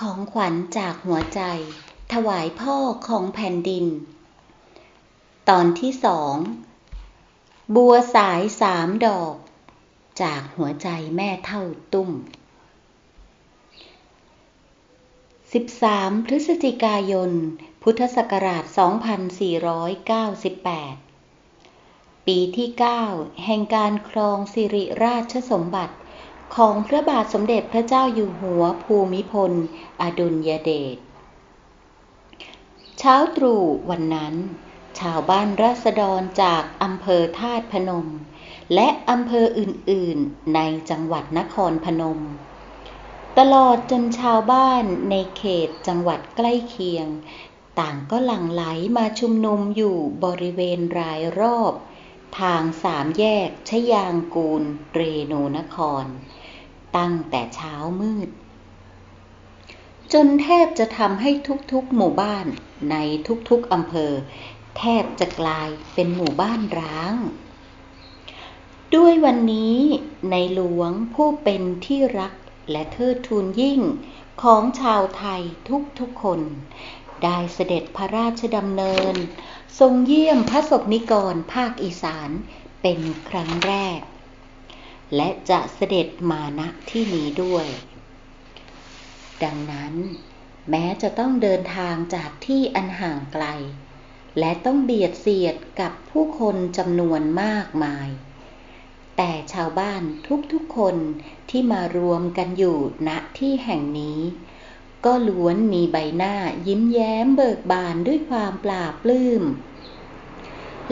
ของขวัญจากหัวใจ ถวายพ่อของแผ่นดิน ตอนที่สองบัวสายสามดอก จากหัวใจแม่เท่าตุ้ม 13 พฤศจิกายน พุทธศักราช 2498 ปีที่ 9 แห่งการครองสิริราชสมบัติ ของพระบาทสมเด็จพระเจ้าอยู่หัวภูมิพล อดุลยเดช เช้าตรู่วันนั้น ชาวบ้านราษฎรจากอำเภอธาตุพนม และอำเภออื่นๆ ในจังหวัดนครพนม ตลอดจนชาวบ้านในเขตจังหวัดใกล้เคียง ต่างก็หลั่งไหลมาชุมนุมอยู่บริเวณรายรอบ ทางสามแยกชยางกูลเรโนนคร ตั้งแต่เช้ามืด จนแทบจะทำให้ทุกๆหมู่บ้านในทุกๆอำเภอ แทบจะกลายเป็นหมู่บ้านร้าง ด้วยวันนี้ในหลวงผู้เป็นที่รักและเทิดทูนยิ่งของชาวไทยทุกๆคน ได้เสด็จพระราชดำเนิน ทรงเยี่ยมพระศกนิกรภาคอีสานเป็นครั้งแรก และจะเสด็จมาณที่นี้ด้วย ดังนั้น แม้จะต้องเดินทางจากที่อันห่างไกล และต้องเบียดเสียดกับผู้คนจำนวนมากมาย แต่ชาวบ้านทุกๆคนที่มารวมกันอยู่ณที่แห่งนี้ ก็ล้วนมีใบหน้ายิ้มแย้มเบิกบานด้วยความปราบปลื้ม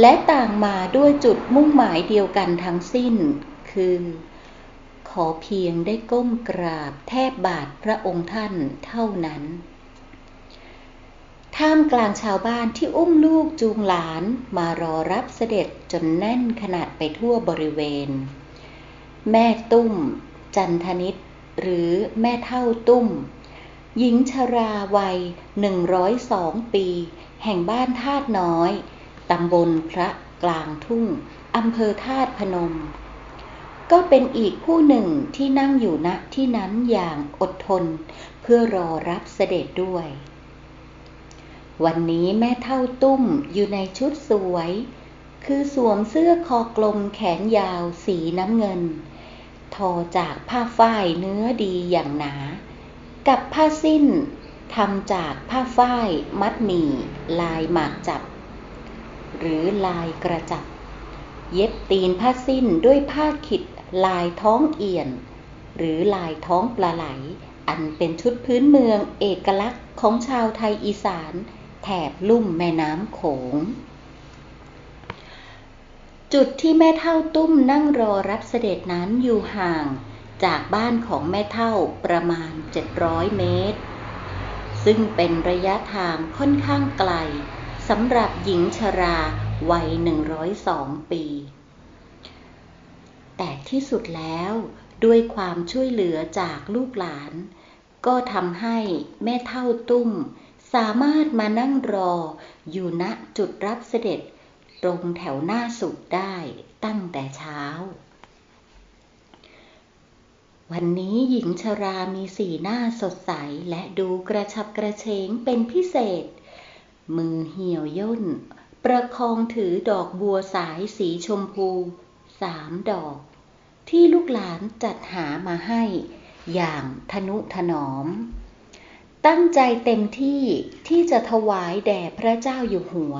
และต่างมาด้วยจุดมุ่งหมายเดียวกันทั้งสิ้น คือ ขอเพียงได้ก้มกราบแทบบาทพระองค์ท่านเท่านั้น ท่ามกลางชาวบ้านที่อุ้มลูกจูงหลานมารอรับเสด็จจนแน่นขนาดไปทั่วบริเวณ แม่ตุ้ม จันทนิตหรือแม่เท่าตุ้ม หญิงชราวัยหนึ่งร้อยสองปี แห่งบ้านธาตุน้อย ตำบลพระกลางทุ่ง อำเภอธาตุพนม ก็เป็นอีกผู้หนึ่งที่นั่งอยู่ณที่นั้นอย่างอดทน เพื่อรอรับเสด็จด้วย วันนี้แม่เท่าตุ้มอยู่ในชุดสวย คือสวมเสื้อคอกลมแขนยาวสีน้ำเงิน ทอจากผ้าฝ้ายเนื้อดีอย่างหนา กับผ้าสิ้นทำจากผ้าฝ้าย มัดหมี่ ลายหมากจับ หรือลายกระจับ เย็บตีนผ้าสิ้นด้วยผ้าขิดลายท้องเอียน หรือลายท้องปลาไหล อันเป็นชุดพื้นเมืองเอกลักษณ์ของชาวไทยอีสาน แถบลุ่มแม่น้ำโขง จุดที่แม่เท่าตุ้มนั่งรอรับเสด็จนั้นอยู่ห่าง จากบ้านของแม่เท่าประมาณ 700 เมตร ซึ่งเป็นระยะทางค่อนข้างไกลสำหรับหญิงชราวัย 102 ปี แต่ที่สุดแล้วด้วยความช่วยเหลือจากลูกหลาน ก็ทำให้แม่เท่าตุ้ม สามารถมานั่งรออยู่ณจุดรับเสด็จตรงแถวหน้าสุดได้ตั้งแต่เช้า วันนี้หญิงชรามีสีหน้าสดใสและดูกระชับกระเฉงเป็นพิเศษ มือเหี่ยวย่น ประคองถือดอกบัวสายสีชมพูสามดอก ที่ลูกหลานจัดหามาให้อย่างทนุถนอม ตั้งใจเต็มที่ที่จะถวายแด่พระเจ้าอยู่หัว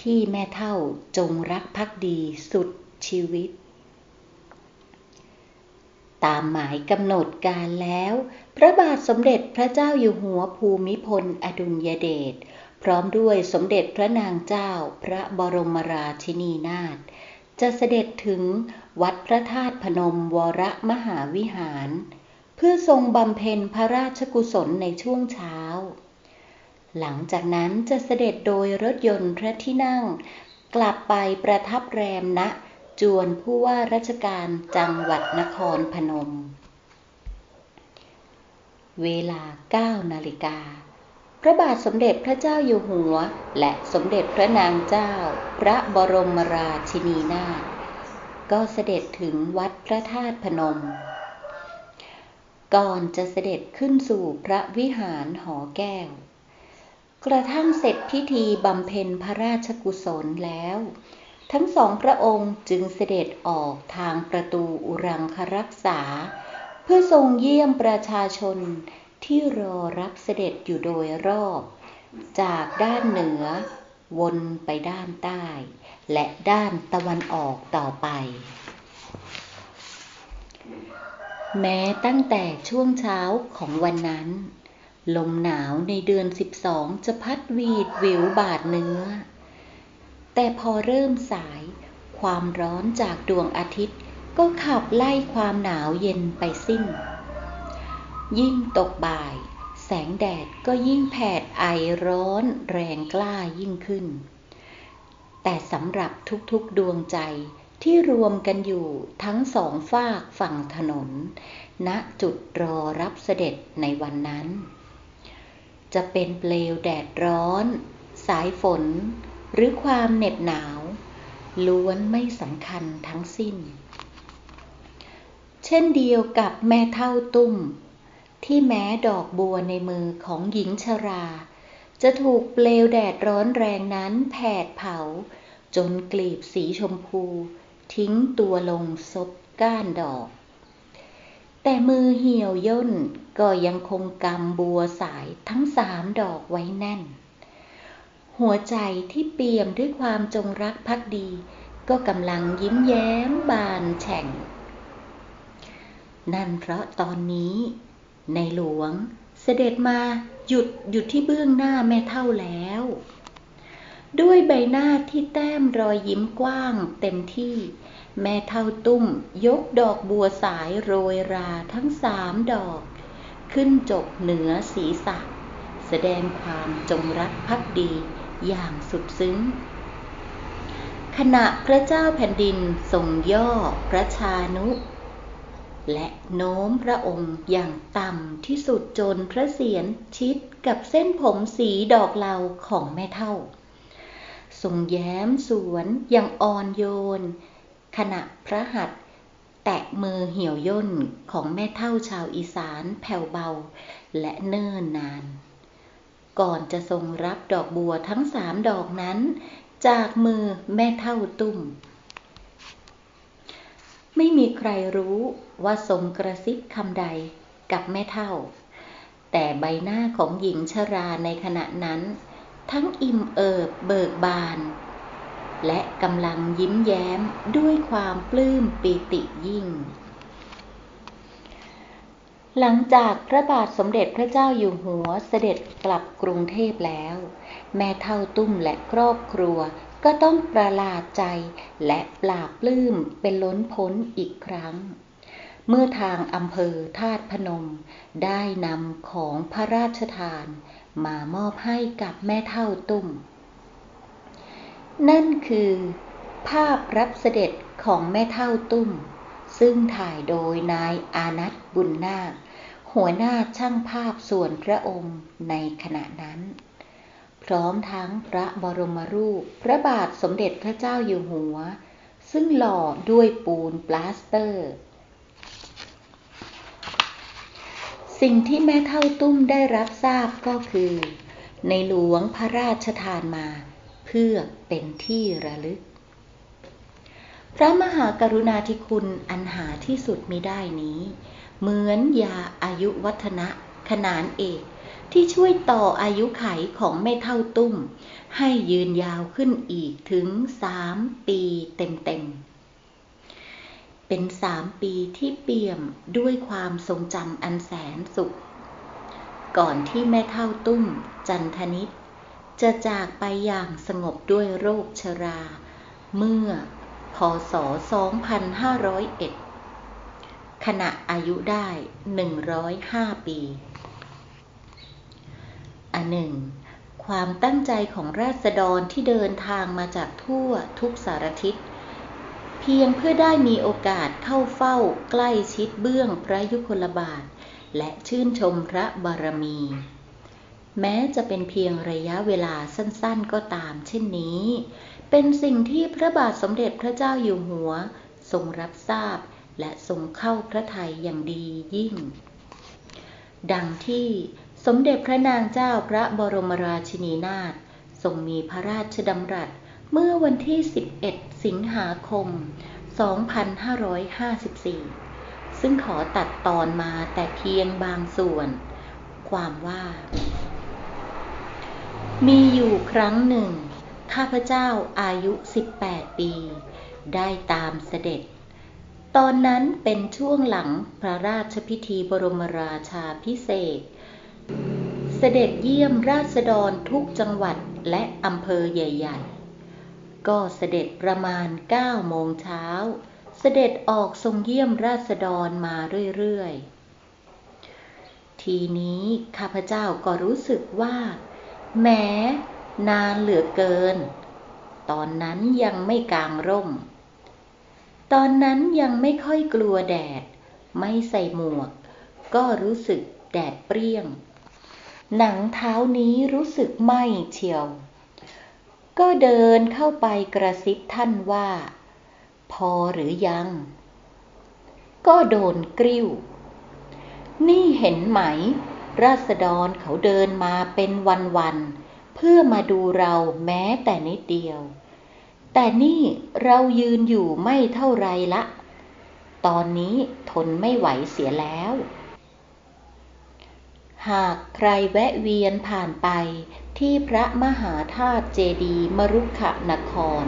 ที่แม่เท่าจงรักภักดีสุดชีวิต ตามหมายกำหนดการแล้ว พระบาทสมเด็จพระเจ้าอยู่หัวภูมิพลอดุลยเดชพร้อมด้วยสมเด็จพระนางเจ้าพระบรมราชินีนาถจะเสด็จถึงวัดพระธาตุพนมวรมหาวิหาร เพื่อทรงบำเพ็ญพระราชกุศลในช่วงเช้า หลังจากนั้นจะเสด็จโดยรถยนต์พระที่นั่ง กลับไปประทับแรมณ จวนผู้ว่าราชการจังหวัดนครพนม เวลา 9 นาฬิกา พระบาทสมเด็จพระเจ้าอยู่หัว และสมเด็จพระนางเจ้า พระบรมราชินีนาถก็เสด็จถึงวัดพระธาตุพนม ก่อนจะเสด็จขึ้นสู่พระวิหารหอแก้ว กระทั่งเสร็จพิธีบำเพ็ญพระราชกุศลแล้ว ทั้งสองพระองค์จึงเสด็จออกทางประตูอุรังครักษา เพื่อทรงเยี่ยมประชาชนที่รอรับเสด็จอยู่โดยรอบ จากด้านเหนือ วนไปด้านใต้ และด้านตะวันออกต่อไป แม้ตั้งแต่ช่วงเช้าของวันนั้น ลมหนาวในเดือนสิบสองจะพัดวีดวิวบาดเนื้อ แต่พอเริ่มสาย ความร้อนจากดวงอาทิตย์ก็ขับไล่ความหนาวเย็นไปสิ้น ยิ่งตกบ่าย แสงแดดก็ยิ่งแผดไอร้อนแรงกล้ายิ่งขึ้น แต่สำหรับทุกๆดวงใจที่รวมกันอยู่ทั้งสองฝากฝั่งถนน ณจุดรอรับเสด็จในวันนั้น จะเป็นเปลวแดดร้อน สายฝน หรือความเหน็บหนาว ล้วนไม่สำคัญทั้งสิ้น เช่นเดียวกับแม่เท่าตุ้ม ที่แม้ดอกบัวในมือของหญิงชรา จะถูกเปลวแดดร้อนแรงนั้นแผดเผา จนกลีบสีชมพู ทิ้งตัวลงซบก้านดอกแต่มือเหี่ยวย่นก็ยังคงกำบัวสายทั้งสามดอกไว้แน่น หัวใจที่เปี่ยมด้วยความจงรักภักดี ก็กำลังยิ้มแย้มบานแฉ่ง นั่นเพราะตอนนี้ ในหลวงเสด็จมาหยุดหยุดที่เบื้องหน้าแม่เท่าแล้ว ด้วยใบหน้าที่แต้มรอยยิ้มกว้างเต็มที่ แม่เท่าตุ้มยกดอกบัวสายโรยราทั้งสามดอก ขึ้นจบเหนือศีรษะ แสดงความจงรักภักดี อย่างสุดซึ้ง ขณะพระเจ้าแผ่นดินทรงย่อพระชานุ และโน้มพระองค์อย่างต่ำที่สุดจนพระเศียรชิดกับเส้นผมสีดอกเหลาของแม่เท่า ทรงแย้มสวนอย่างอ่อนโยน ขณะพระหัตแตะมือเหี่ยวย่นของแม่เท่าชาวอีสานแผ่วเบา และเนิ่นนาน ก่อนจะทรงรับดอกบัวทั้งสามดอกนั้น จากมือแม่เท่าตุ้มไม่มีใครรู้ว่าทรงกระซิบคำใดกับแม่เท่า แต่ใบหน้าของหญิงชราในขณะนั้น ทั้งอิ่มเอิบเบิกบาน และกำลังยิ้มแย้มด้วยความปลื้มปีติยิ่ง หลังจากพระบาทสมเด็จพระเจ้าอยู่หัวเสด็จกลับกรุงเทพแล้ว แม่เท่าตุ้มและครอบครัวก็ต้องประหลาดใจและปราบปลื้มเป็นล้นพ้นอีกครั้ง เมื่อทางอำเภอธาตุพนม ได้นำของพระราชทาน มามอบให้กับแม่เท่าตุ้ม นั่นคือ ภาพรับเสด็จของแม่เท่าตุ้ม ซึ่งถ่ายโดยนายอานัทบุญนาค หัวหน้าช่างภาพส่วนพระองค์ในขณะนั้น พร้อมทั้งพระบรมรูป พระบาทสมเด็จพระเจ้าอยู่หัว ซึ่งหล่อด้วยปูนปลาสเตอร์ สิ่งที่แม่เท่าตุ้มได้รับทราบก็คือ ในหลวงพระราชทานมา เพื่อเป็นที่ระลึก ระมหากรุณาธิคุณอันหาที่สุดมิได้นี้ เหมือนยาอายุวัฒนะขนานเอกที่ช่วยต่ออายุไขของแม่เท่าตุ้ม ให้ยืนยาวขึ้นอีกถึงสามปีเต็มๆ เป็นสามปีที่เปี่ยมด้วยความทรงจำอันแสนสุข ก่อนที่แม่เท่าตุ้มจันทนิตจะจากไปอย่างสงบด้วยโรคชรา เมื่อ พศ 2501 ขณะอายุได้ 105 ปีอันหนึ่ง ความตั้งใจของราษฎรที่เดินทางมาจากทั่วทุกสารทิศ เพียงเพื่อได้มีโอกาสเข้าเฝ้าใกล้ชิดเบื้องพระยุคลบาท และชื่นชมพระบารมี แม้จะเป็นเพียงระยะเวลาสั้นๆก็ตามเช่นนี้ เป็นสิ่งที่พระบาทสมเด็จพระเจ้าอยู่หัว ทรงรับทราบและทรงเข้าพระทัยอย่างดียิ่ง ดังที่สมเด็จพระนางเจ้าพระบรมราชินีนาถทรงมีพระราชดำรัสเมื่อวันที่ 11 สิงหาคม 2554 ซึ่งขอตัดตอนมาแต่เพียงบางส่วน ความว่า มีอยู่ครั้งหนึ่ง ข้าพเจ้าอายุ 18 ปี ได้ตามเสด็จ ตอนนั้นเป็นช่วงหลังพระราชพิธีบรมราชาพิเศษ เสด็จเยี่ยมราษฎรทุกจังหวัดและอำเภอใหญ่ ๆ ก็เสด็จประมาณ 9 โมงเช้า เสด็จออกทรงเยี่ยมราษฎรมาเรื่อย ๆ ทีนี้ข้าพเจ้าก็รู้สึกว่า แม้นานเหลือเกิน ตอนนั้นยังไม่กางร่ม ตอนนั้นยังไม่ค่อยกลัวแดด ไม่ใส่หมวก ก็รู้สึกแดดเปรี้ยง หนังเท้านี้รู้สึกไหมเชียว ก็เดินเข้าไปกระซิบท่านว่า พอหรือยัง ก็โดนกริ้ว นี่เห็นไหม ราษฎรเขาเดินมาเป็นวันๆเพื่อมาดูเราแม้แต่นิดเดียว แต่นี่เรายืนอยู่ไม่เท่าไรละ ตอนนี้ทนไม่ไหวเสียแล้ว หากใครแวะเวียนผ่านไปที่พระมหาธาตุเจดีมรุขะนคร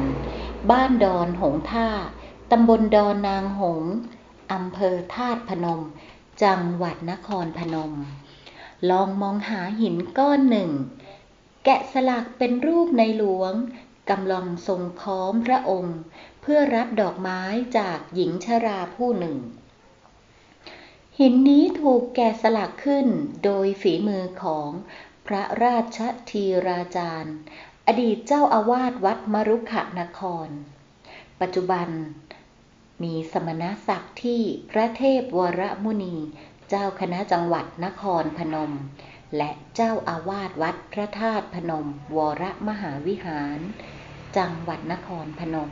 บ้านดอนหงท่า ตำบลดอนนางหง อำเภอธาตุพนม จังหวัดนครพนม ลองมองหาหินก้อนหนึ่ง แกะสลักเป็นรูปในหลวงกำลังทรงค้อมพระองค์ เพื่อรับดอกไม้จากหญิงชราผู้หนึ่ง หินนี้ถูกแกะสลักขึ้นโดยฝีมือของพระราชทีราจารย์ อดีตเจ้าอาวาสวัดมรุขนคร ปัจจุบันมีสมณศักดิ์ที่พระเทพวรมุนี เจ้าคณะจังหวัดนครพนม และเจ้าอาวาสวัดพระธาตุพนม วรมหาวิหาร จังหวัดนครพนม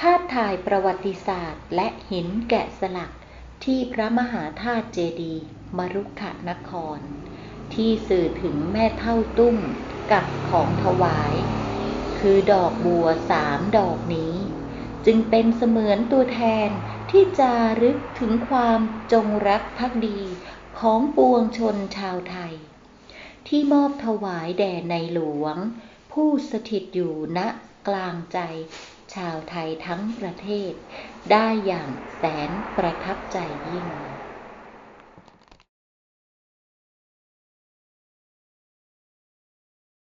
ภาพถ่ายประวัติศาสตร์ และหินแกะสลักที่พระมหาธาตุเจดีมรุขนคร ที่สื่อถึงแม่เท่าตุ้มกับของถวาย คือดอกบัวสามดอกนี้ จึงเป็นเสมือนตัวแทน ที่จารึกถึงความจงรักภักดีของปวงชนชาวไทย ที่มอบถวายแด่ในหลวง ผู้สถิตอยู่ณกลางใจ ชาวไทยทั้งประเทศ ได้อย่างแสนประทับใจยิ่ง